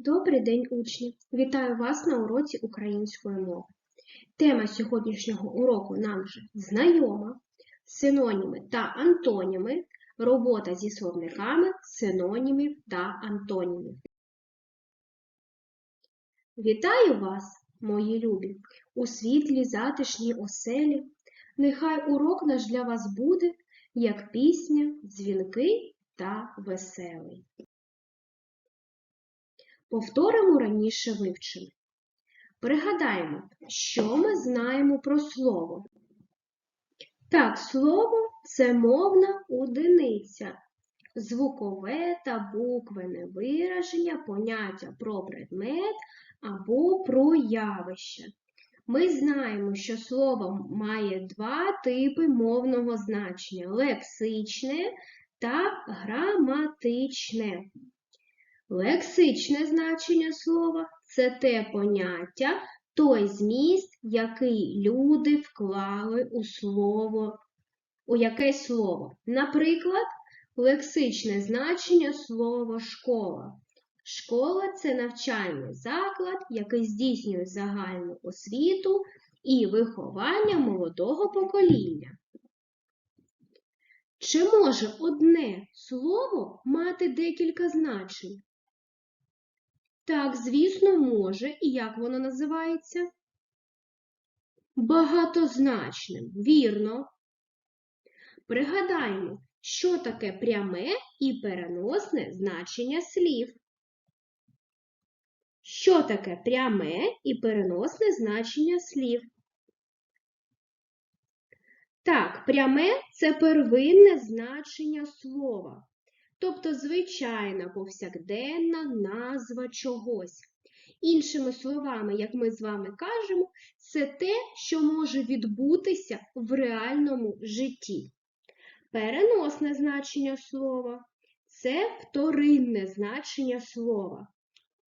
Добрий день, учні! Вітаю вас на уроці української мови. Тема сьогоднішнього уроку нам вже знайома. Синоніми та антоніми. Робота зі словниками синонімів та антонімів. Вітаю вас, мої любі, у світлі затишній оселі. Нехай урок наш для вас буде, як пісня, дзвінкий та веселий. Повторимо раніше вивчене. Пригадаємо, що ми знаємо про слово. Так, слово це мовна одиниця, звукове та буквене вираження поняття про предмет або про явище. Ми знаємо, що слово має два типи мовного значення лексичне та граматичне. Лексичне значення слова це те поняття, той зміст, який люди вклали у слово, у якесь слово. Наприклад, лексичне значення слова школа. Школа це навчальний заклад, який здійснює загальну освіту і виховання молодого покоління. Чи може одне слово мати декілька значень? Так, звісно, може. І як воно називається? Багатозначним. Вірно. Пригадаємо, що таке пряме і переносне значення слів. Що таке пряме і переносне значення слів? Так, пряме це первинне значення слова тобто звичайна повсякденна назва чогось. Іншими словами, як ми з вами кажемо, це те, що може відбутися в реальному житті. Переносне значення слова це вторинне значення слова,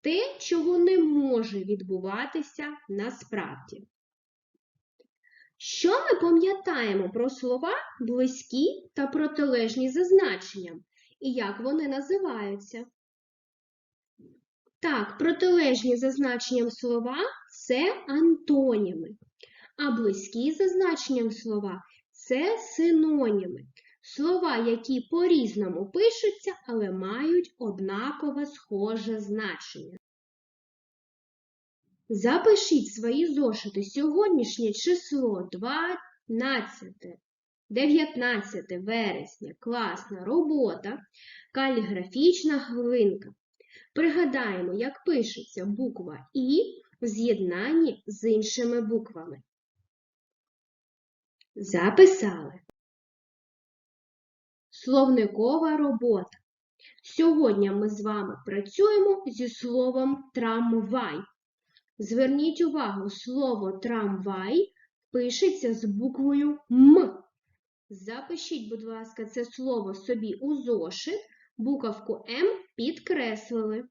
те, чого не може відбуватися насправді. Що ми пам'ятаємо про слова близькі та протилежні за значенням? І як вони називаються. Так, протилежні за значенням слова це антоніми, а близькі за значенням слова це синоніми. Слова, які по-різному пишуться, але мають однакове схоже значення. Запишіть свої зошити сьогоднішнє число 12 19 вересня класна робота, каліграфічна хвилинка. Пригадаємо, як пишеться буква І в з'єднанні з іншими буквами. Записали. Словникова робота. Сьогодні ми з вами працюємо зі словом трамвай. Зверніть увагу, слово трамвай пишеться з буквою М. Запишіть, будь ласка, це слово собі у зошит, буковку М підкреслили.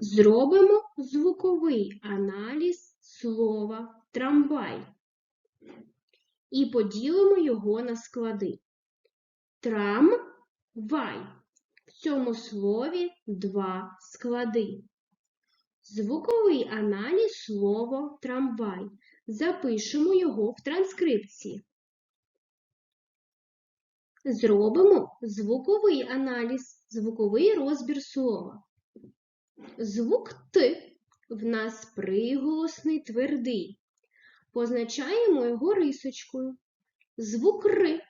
Зробимо звуковий аналіз слова трамвай і поділимо його на склади. Трамвай. В цьому слові два склади. Звуковий аналіз слова трамвай. Запишемо його в транскрипції. Зробимо звуковий аналіз, звуковий розбір слова. Звук Т в нас приголосний твердий. Позначаємо його рисочкою. Звук Р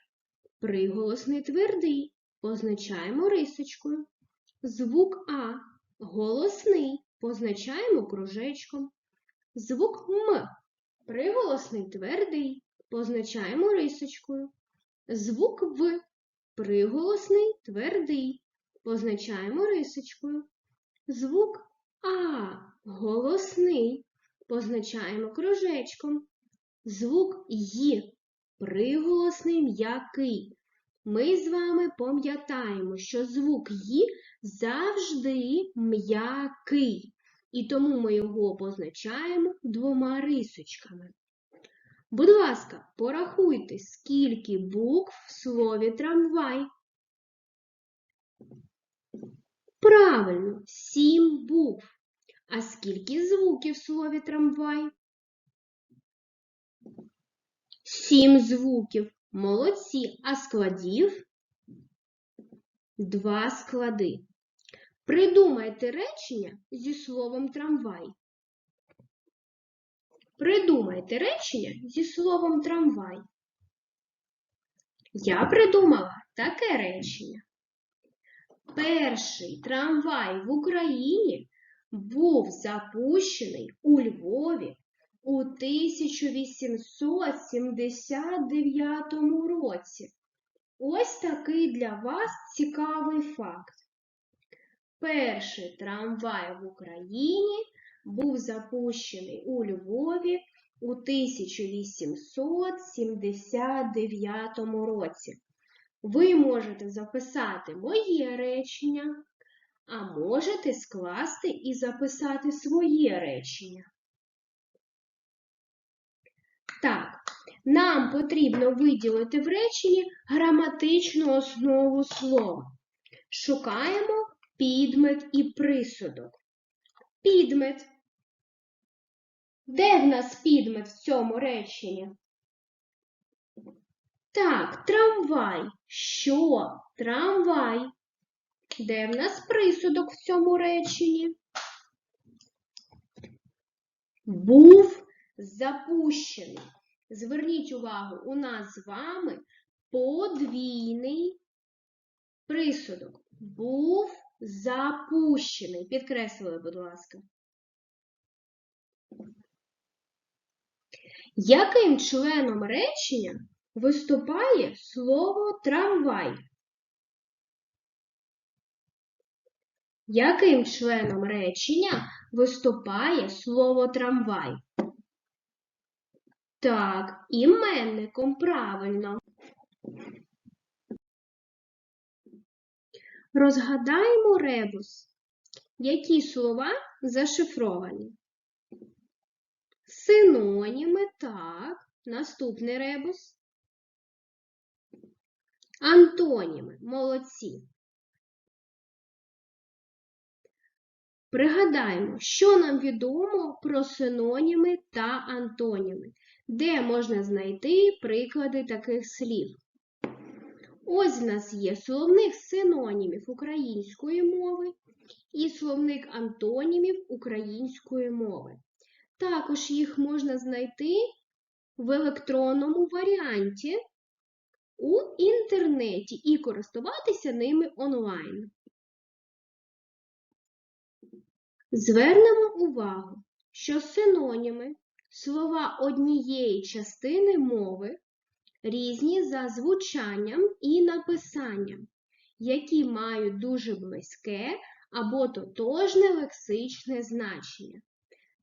приголосний твердий. Позначаємо рисочкою. Звук А голосний. Позначаємо кружечком. Звук М Приголосний твердий позначаємо рисочкою. Звук В приголосний твердий позначаємо рисочкою. Звук А голосний позначаємо кружечком. Звук Й приголосний м'який. Ми з вами пам'ятаємо, що звук Й завжди м'який і тому ми його позначаємо двома рисочками. Будь ласка, порахуйте, скільки букв в слові трамвай. Правильно, сім букв. А скільки звуків в слові трамвай? Сім звуків. Молодці. А складів? Два склади. Придумайте речення зі словом трамвай. Придумайте речення зі словом трамвай. Я придумала таке речення. Перший трамвай в Україні був запущений у Львові у 1879 році. Ось такий для вас цікавий факт. Перший трамвай в Україні був запущений у Львові у 1879 році. Ви можете записати моє речення, а можете скласти і записати своє речення. Так, нам потрібно виділити в реченні граматичну основу слова. Шукаємо підмет і присудок. Підмет. Де в нас підмет в цьому реченні? Так, трамвай. Що? Трамвай. Де в нас присудок в цьому реченні? Був запущений. Зверніть увагу, у нас з вами подвійний присудок. Був запущений. Підкреслили, будь ласка. Яким членом речення виступає слово трамвай? Яким членом речення виступає слово трамвай? Так, іменником правильно. Розгадаємо ребус. Які слова зашифровані? Синоніми, так. Наступний ребус. Антоніми. Молодці. Пригадаємо, що нам відомо про синоніми та антоніми, де можна знайти приклади таких слів. Ось в нас є словник синонімів української мови і словник антонімів української мови. Також їх можна знайти в електронному варіанті у інтернеті і користуватися ними онлайн. Звернемо увагу, що синоніми слова однієї частини мови різні за звучанням і написанням, які мають дуже близьке або тотожне лексичне значення.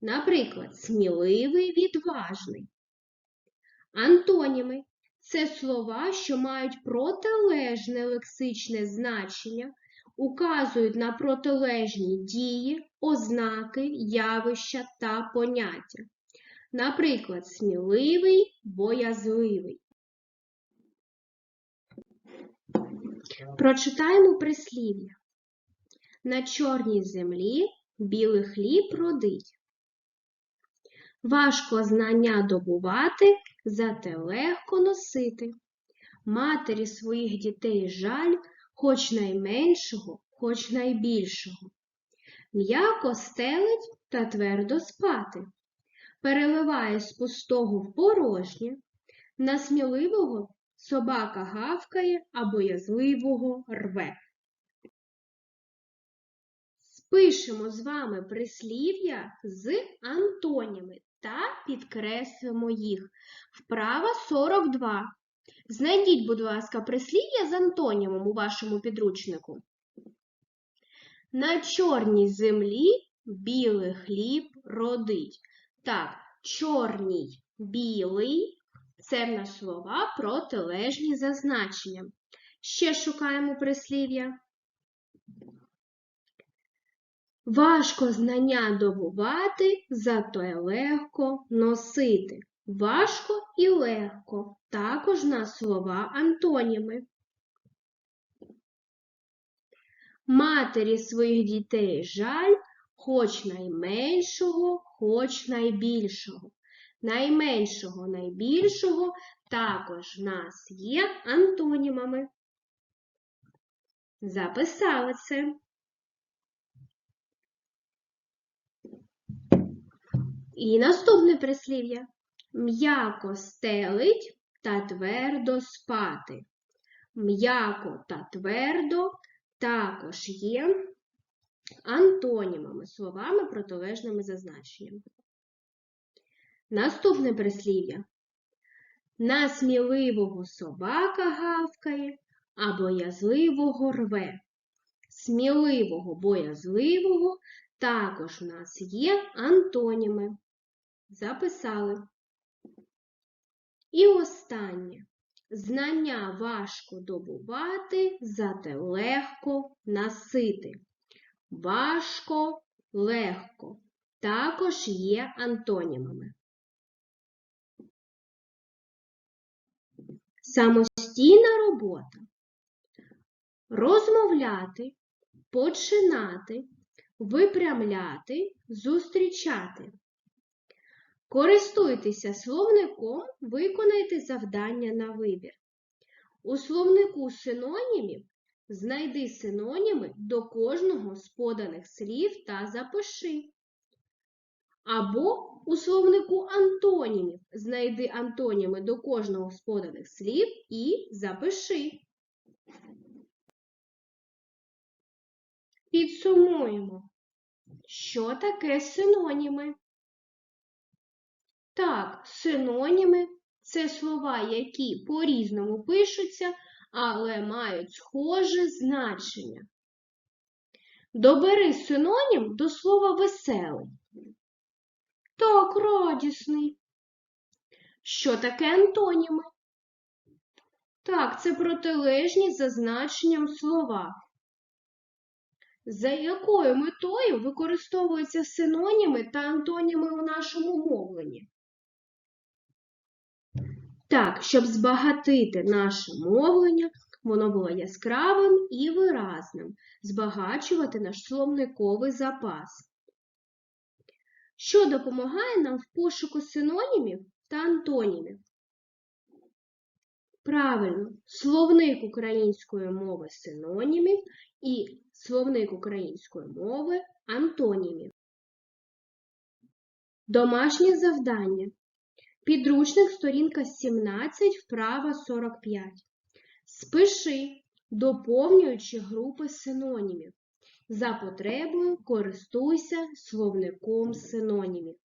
Наприклад, сміливий, відважний. Антоніми це слова, що мають протилежне лексичне значення, указують на протилежні дії, ознаки, явища та поняття. Наприклад, сміливий, боязливий. Прочитаємо прислів'я. На чорній землі білий хліб родить. Важко знання добувати, зате легко носити. Матері своїх дітей жаль, хоч найменшого, хоч найбільшого. М'яко стелить та твердо спати. Переливає з пустого в порожнє, на сміливого собака гавкає, а боязливого рве. Спишемо з вами прислів'я з антоніми та підкреслимо їх. Вправа 42. Знайдіть, будь ласка, прислів'я з антонімом у вашому підручнику. На чорній землі білий хліб родить. Так, чорній білий це в нас слова протилежні за значенням. Ще шукаємо прислів'я. Важко знання добувати, зато легко носити. Важко і легко також на слова антоніми. Матері своїх дітей жаль, хоч найменшого, хоч найбільшого. Найменшого, найбільшого також в нас є антонімами. Записали це. І наступне прислів'я. М'яко стелить та твердо спати. М'яко та твердо також є антонімами, словами протилежними за значенням. Наступне прислів'я. На сміливого собака гавкає, а боязливого рве. Сміливого, боязливого також у нас є антоніми. Записали. І останнє. Знання важко добувати, зате легко насити. Важко, легко також є антонімами. Самостійна робота. Розмовляти, починати, випрямляти, зустрічати. Користуйтеся словником, виконайте завдання на вибір. У словнику синонімів знайди синоніми до кожного з поданих слів та запиши. Або у словнику антонімів знайди антоніми до кожного з поданих слів і запиши. Підсумуємо, що таке синоніми? Так, синоніми це слова, які по-різному пишуться, але мають схоже значення. Добери синонім до слова веселий. Так, радісний. Що таке антоніми? Так, це протилежні за значенням слова. За якою метою використовуються синоніми та антоніми у нашому мовленні? Так, щоб збагатити наше мовлення, воно було яскравим і виразним, збагачувати наш словниковий запас. Що допомагає нам в пошуку синонімів та антонімів? Правильно, словник української мови синонімів і словник української мови антонімів. Домашнє завдання. Підручник сторінка 17, вправа 45. Спиши, доповнюючи групи синонімів. За потребою користуйся словником синонімів.